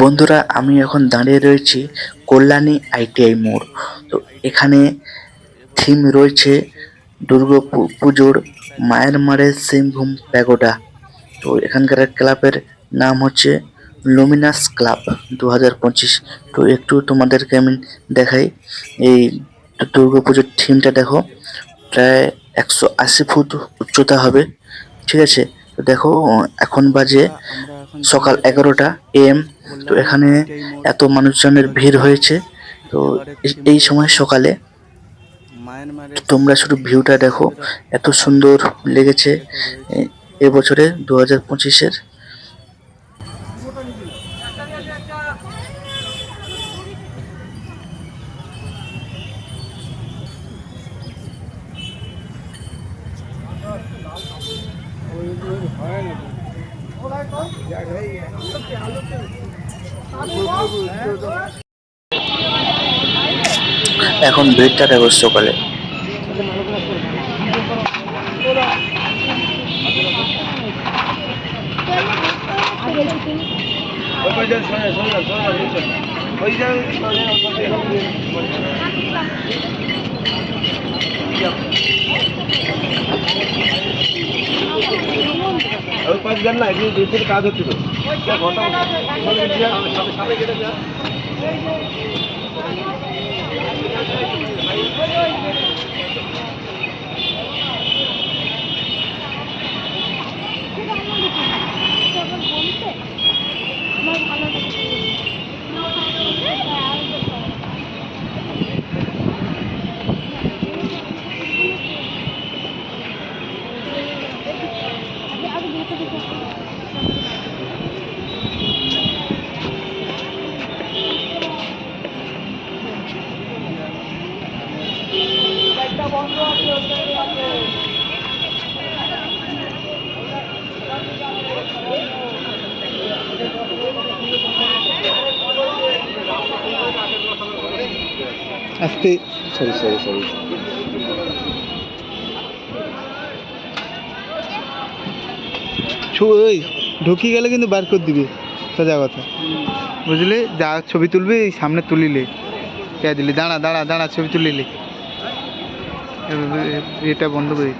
বন্ধুরা, আমি এখন দাঁড়িয়ে রয়েছি কল্যাণী আইটিআই মোড়। তো এখানে থিম রয়েছে দুর্গা পুজোর মায়ের মারের সিংভূম প্যাগোডা। তো এখানকার ক্লাবের নাম হচ্ছে লুমিনাস ক্লাব দু হাজার পঁচিশ। তো একটু তোমাদেরকে আমি দেখাই, এই দুর্গা পুজোর থিমটা দেখো। প্রায় একশো আশি ফুট উচ্চতা হবে, ঠিক আছে? দেখো, এখন বাজে সকাল এগারোটা এম তো এখানে এত মানুষজনের ভিড় হয়েছে। তো এই- সময় সকালে তোমরা শুধু ভিউটা দেখো, এত সুন্দর লেগেছে এবছরে দু হাজার পঁচিশের। এখন ভিড়টা দেখো সকালে ওই গান না এগুলো থেকে কাজ হচ্ছে তো ঘণ্টা আস্তে সরি সরি সরি ওই ঢুকি গেলে কিন্তু বার করে দিবি, সোজা কথা। বুঝলি? যা ছবি তুলবি সামনে তুলিলে। কে দিলি? দাঁড়া দাঁড়া দাঁড়া, ছবি তুলিলি। এটা বন্ধ করে।